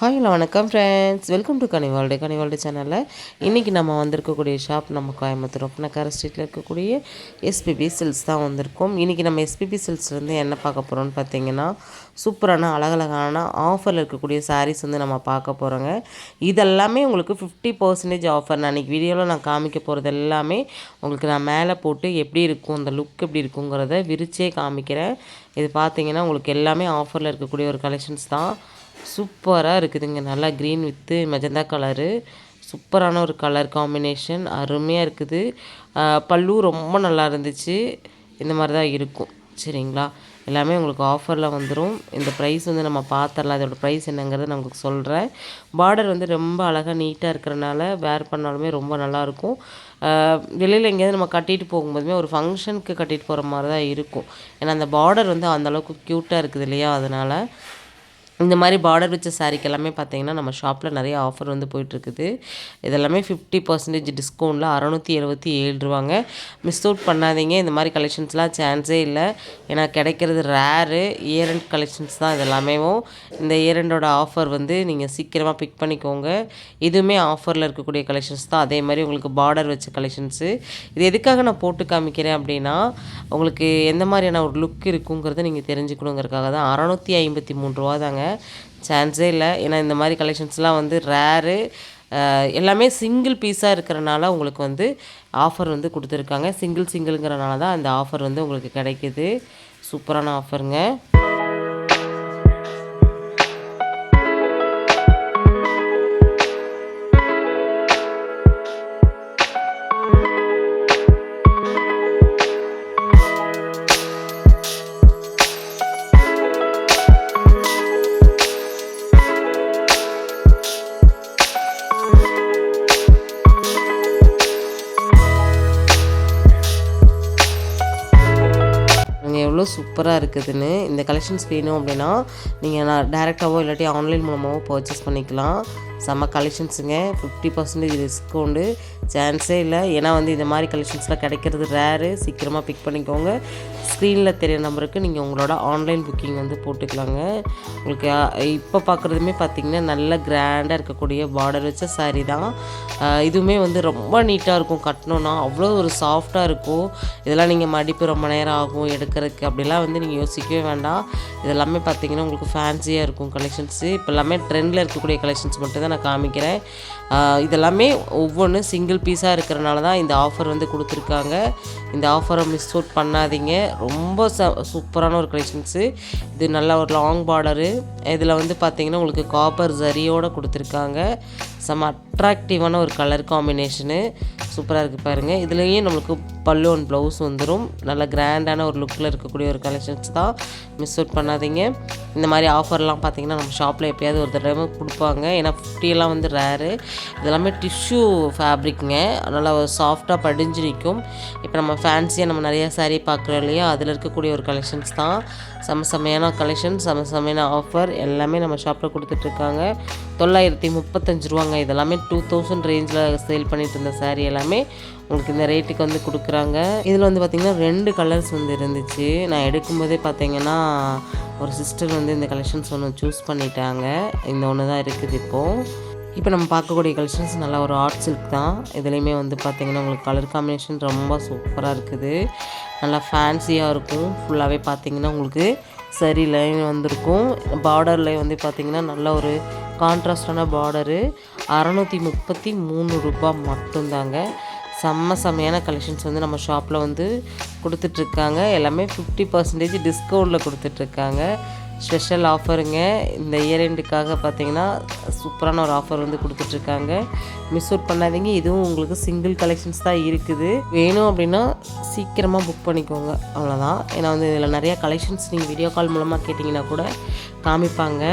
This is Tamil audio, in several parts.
ஹாய் ஹலோ வணக்கம் ஃப்ரெண்ட்ஸ் வெல்கம் டு கனிவால்டு கனிவால்டு சேனலில் இன்றைக்கி நம்ம வந்திருக்கக்கூடிய ஷாப் நம்ம கோயம்புத்தூர் ஒப்பனக்கார ஸ்ட்ரீட்டில் இருக்கக்கூடிய எஸ்பிபி சில்ஸ் தான் வந்திருக்கோம். இன்றைக்கி நம்ம எஸ்பிபி சில்ஸ்லேருந்து என்ன பார்க்க போகிறோம்னு பார்த்தீங்கன்னா சூப்பரான அழகழகான ஆஃபரில் இருக்கக்கூடிய சாரீஸ் வந்து நம்ம பார்க்க போகிறோங்க இதெல்லாமே உங்களுக்கு ஃபிஃப்டி பர்சன்டேஜ் ஆஃபர் நான் இன்றைக்கி வீடியோவில் நான் காமிக்க போகிறது எல்லாமே உங்களுக்கு நான் மேலே போட்டு எப்படி இருக்கும் அந்த லுக் எப்படி இருக்குங்கிறத விரிச்சே காமிக்கிறேன். இது பார்த்தீங்கன்னா உங்களுக்கு எல்லாமே ஆஃபரில் இருக்கக்கூடிய ஒரு கலெக்ஷன்ஸ் தான். சூப்பராக இருக்குதுங்க. நல்லா க்ரீன் வித்து மெஜந்தா கலரு சூப்பரான ஒரு கலர் காம்பினேஷன் அருமையாக இருக்குது. பல்லும் பல்லு ரொம்ப நல்லா இருந்துச்சு. இந்த மாதிரி தான் இருக்கும். சரிங்களா? எல்லாமே உங்களுக்கு ஆஃபரில் வந்துடும் இந்த ப்ரைஸ் வந்து நம்ம பார்த்துடலாம் இதோட ப்ரைஸ் என்னங்கிறத நான் உங்களுக்கு சொல்கிறேன் பார்டர் வந்து ரொம்ப அழகாக நீட்டாக இருக்கிறனால வேர் பண்ணாலுமே ரொம்ப நல்லாயிருக்கும் வெளியில் எங்கேயாவது நம்ம கட்டிட்டு போகும்போதுமே ஒரு ஃபங்க்ஷனுக்கு கட்டிட்டு போகிற மாதிரி தான் இருக்கும். ஏன்னா அந்த பார்டர் வந்து அந்தளவுக்கு க்யூட்டாக இருக்குது இல்லையா? அதனால் இந்த மாதிரி பார்டர் வச்ச சாரீக்கு எல்லாமே பார்த்தீங்கன்னா நம்ம ஷாப்பில் நிறைய ஆஃபர் வந்து போயிட்டுருக்குது. இதெல்லாமே ஃபிஃப்டி பர்சன்டேஜ் டிஸ்கவுண்ட்டில் அறநூற்றி எழுபத்தி ஏழு ரூபாங்க. மிஸ் அவுட் பண்ணாதீங்க. இந்த மாதிரி கலெக்ஷன்ஸ்லாம் சான்ஸே இல்லை. ஏன்னா கிடைக்கிறது ரேரு இயரண்ட் கலெக்ஷன்ஸ் தான் இதெல்லாமேவும் இந்த இயரண்டோட ஆஃபர் வந்து நீங்கள் சீக்கிரமாக பிக் பண்ணிக்கோங்க. இதுவுமே ஆஃபரில் இருக்கக்கூடிய கலெக்ஷன்ஸ் தான். அதே மாதிரி உங்களுக்கு பார்டர் வச்ச கலெக்ஷன்ஸு இது எதுக்காக நான் போட்டு காமிக்கிறேன் அப்படின்னா உங்களுக்கு எந்த மாதிரியான ஒரு லுக் இருக்குங்கிறத நீங்கள் தெரிஞ்சுக்கணுங்கிறதுக்காக தான். அறநூற்றி ஐம்பத்தி மூணு ரூபா தாங்க சான்ஸே இல்லை. ஏன்னா இந்த மாதிரி கலெக்ஷன்ஸ்லாம் வந்து ரேரு எல்லாமே சிங்கிள் பீஸாக இருக்கிறனால உங்களுக்கு வந்து ஆஃபர் வந்து கொடுத்துருக்காங்க. சிங்கிள் சிங்கிள்ங்கிறனால தான் அந்த ஆஃபர் வந்து உங்களுக்கு கிடைக்குது. சூப்பரான ஆஃபருங்க எவ்வளோ சூப்பராக இருக்குதுன்னு இந்த கலெக்ஷன்ஸ் வேணும் அப்படின்னா நீங்கள் நான் டேரெக்டாகவோ இல்லாட்டி ஆன்லைன் மூலமாகவோ பர்ச்சேஸ் பண்ணிக்கலாம். செம்ம கலெக்ஷன்ஸுங்க ஃபிஃப்டி பர்சன்டேஜ் டிஸ்கவுண்டு சான்ஸே இல்லை. ஏன்னா வந்து இந்த மாதிரி கலெக்ஷன்ஸ்லாம் கிடைக்கிறது ரேரு சீக்கிரமாக பிக் பண்ணிக்கோங்க. ஸ்க்ரீனில் தெரியிற நம்பருக்கு நீங்கள் உங்களோட ஆன்லைன் புக்கிங் வந்து போட்டுக்கலாங்க. உங்களுக்கு இப்போ பார்க்குறதுமே பார்த்தீங்கன்னா நல்ல கிராண்டாக இருக்கக்கூடிய பார்டர் வச்ச சாரீ தான். இதுவுமே வந்து ரொம்ப நீட்டாக இருக்கும் கட்டணுன்னா அவ்வளோ ஒரு சாஃப்டாக இருக்கும். இதெல்லாம் நீங்கள் மடிப்பு ரொம்ப நேரம் ஆகும் எடுக்கிறதுக்கு. அப்படிலாம் வந்து நீங்கள் யோசிக்கவே வேண்டாம். இதெல்லாமே பார்த்தீங்கன்னா உங்களுக்கு ஃபேன்சியாக இருக்கும் கலெக்ஷன்ஸு இப்போ எல்லாமே ட்ரெண்டில் இருக்கக்கூடிய கலெக்ஷன்ஸ் மட்டும் தான் நான் காமிக்கிறேன். இதெல்லாமே ஒவ்வொன்றும் சிங்கிள் பீஸாக இருக்கிறனால தான் இந்த ஆஃபர் வந்து கொடுத்துருக்காங்க. இந்த ஆஃபரை மிஸ் அவுட் பண்ணாதீங்க. ரொம்ப ச சூப்பரான ஒரு கலெக்ஷன்ஸு இது நல்ல ஒரு லாங் பார்டரு இதில் வந்து பார்த்திங்கன்னா உங்களுக்கு காப்பர் ஜரியோடு கொடுத்துருக்காங்க. செம்ம அட்ராக்டிவான ஒரு கலர் காம்பினேஷனு சூப்பராக இருக்குது பாருங்கள் இதுலேயும் நம்மளுக்கு பல்லு அண்ட் ப்ளவுஸ் வந்துடும் நல்ல கிராண்டான ஒரு லுக்கில் இருக்கக்கூடிய ஒரு கலெக்ஷன்ஸ் தான் மிஸ் அவுட் பண்ணாதீங்க. இந்த மாதிரி ஆஃபர்லாம் பார்த்தீங்கன்னா நம்ம ஷாப்பில் எப்பயாவது ஒரு தடவை கொடுப்பாங்க. ஏன்னா ஃபிஃப்டியெல்லாம் வந்து ரேரு இதெல்லாமே டிஷ்யூ ஃபேப்ரிக்ங்க நல்லா சாஃப்டாக படிஞ்சு நிற்கும் இப்போ நம்ம ஃபேன்சியாக நம்ம நிறைய சாரீ பார்க்குறோம் இல்லையா? அதில் இருக்கக்கூடிய ஒரு கலெக்ஷன்ஸ் தான். செம சமையான கலெக்ஷன் செம செமையான ஆஃபர் எல்லாமே நம்ம ஷாப்பில் கொடுத்துட்ருக்காங்க தொள்ளாயிரத்தி முப்பத்தஞ்சு ரூபாங்க. இதெல்லாமே டூ தௌசண்ட் ரேஞ்சில் சேல் பண்ணிட்டு இருந்த சாரீ எல்லாமே உங்களுக்கு இந்த ரேட்டுக்கு வந்து கொடுக்குறாங்க. இதில் வந்து பார்த்திங்கன்னா ரெண்டு கலர்ஸ் வந்து இருந்துச்சு. நான் எடுக்கும்போதே பார்த்தீங்கன்னா ஒரு சிஸ்டர் வந்து இந்த கலெக்ஷன்ஸ் ஒன்று சூஸ் பண்ணிட்டாங்க. இந்த ஒன்று தான் இருக்குது இப்போது இப்போ நம்ம பார்க்கக்கூடிய கலெக்ஷன்ஸ் நல்லா ஒரு ஆர்ட் சில்க் தான். இதுலேயுமே வந்து பார்த்திங்கன்னா உங்களுக்கு கலர் காம்பினேஷன் ரொம்ப சூப்பராக இருக்குது. நல்லா ஃபேன்சியாக இருக்கும். ஃபுல்லாகவே பார்த்திங்கன்னா உங்களுக்கு சரி லைன் வந்திருக்கும். பார்டர் லைன் வந்து பார்த்திங்கன்னா நல்ல ஒரு கான்ட்ராஸ்டான பார்டரு அறநூற்றி முப்பத்தி மூணு ரூபாய் மட்டும்தாங்க. செம்ம செம்மையான கலெக்ஷன்ஸ் வந்து நம்ம ஷாப்பில் வந்து கொடுத்துட்ருக்காங்க. எல்லாமே ஃபிஃப்டி பர்சன்டேஜ் டிஸ்கவுண்ட்டில் கொடுத்துட்ருக்காங்க. ஸ்பெஷல் ஆஃபருங்க இந்த இயர் எண்டுக்காக பார்த்தீங்கன்னா சூப்பரான ஒரு ஆஃபர் வந்து கொடுத்துட்ருக்காங்க. மிஸ் அவுட் பண்ணாதீங்க. இதுவும் உங்களுக்கு சிங்கிள் கலெக்ஷன்ஸ் தான் இருக்குது. வேணும் அப்படின்னா சீக்கிரமாக புக் பண்ணிக்கோங்க. அவ்வளோதான் ஏன்னா வந்து இதில் நிறையா கலெக்ஷன்ஸ் நீங்கள் வீடியோ கால் மூலமாக கேட்டிங்கன்னா கூட காமிப்பாங்க.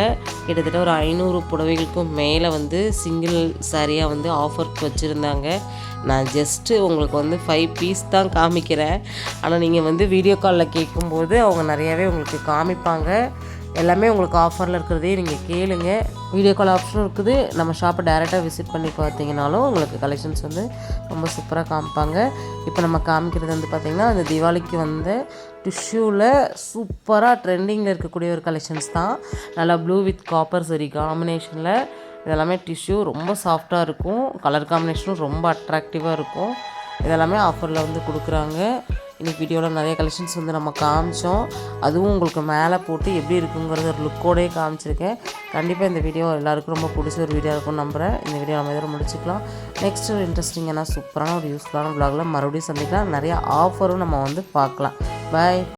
கிட்டத்தட்ட ஒரு ஐநூறு புடவைகளுக்கும் மேலே வந்து சிங்கிள் சாரியாக வந்து ஆஃபருக்கு வச்சுருந்தாங்க. நான் ஜஸ்ட்டு உங்களுக்கு வந்து ஃபைவ் பீஸ் தான் காமிக்கிறேன். ஆனால் நீங்கள் வந்து வீடியோ காலில் கேட்கும்போது அவங்க நிறையாவே உங்களுக்கு காமிப்பாங்க. எல்லாமே உங்களுக்கு ஆஃபரில் இருக்கிறதே நீங்கள் கேளுங்க. வீடியோ கால் ஆப்ஷனும் இருக்குது. நம்ம ஷாப்பை டேரெக்டாக விசிட் பண்ணி பார்த்தீங்கனாலும் உங்களுக்கு கலெக்ஷன்ஸ் வந்து ரொம்ப சூப்பராக காமிப்பாங்க. இப்போ நம்ம காமிக்கிறது வந்து பார்த்திங்கன்னா அந்த தீபாவளிக்கு வந்த டிஷ்யூவில் சூப்பராக ட்ரெண்டிங்கில் இருக்கக்கூடிய ஒரு கலெக்ஷன்ஸ் தான். நல்லா ப்ளூ வித் காப்பர் சரி காம்பினேஷனில் இதெல்லாமே டிஷ்யூ ரொம்ப சாஃப்டாக இருக்கும். கலர் காம்பினேஷனும் ரொம்ப அட்ராக்டிவாக இருக்கும். இதெல்லாமே ஆஃபரில் வந்து கொடுக்குறாங்க. இன்றைக்கி வீடியோவில் நிறைய கலெக்ஷன்ஸ் வந்து நம்ம காமிச்சோம். அதுவும் உங்களுக்கு மேலே போட்டு எப்படி இருக்குங்கிறத ஒரு லுக்கோடே காமிச்சிருக்கேன். கண்டிப்பாக இந்த வீடியோ எல்லாருக்கும் ரொம்ப பிடிச்ச ஒரு வீடியோ இருக்கும்னு நம்புகிறேன் இந்த வீடியோ நம்ம இதோட முடிச்சுக்கலாம். நெக்ஸ்ட் ஒரு இன்ட்ரெஸ்டிங்கான சூப்பரான ஒரு யூஸ்ஃபுல்லான vlogல மறுபடியும் சந்திக்கலாம். நிறைய ஆஃபரும் நம்ம வந்து பார்க்கலாம். பாய்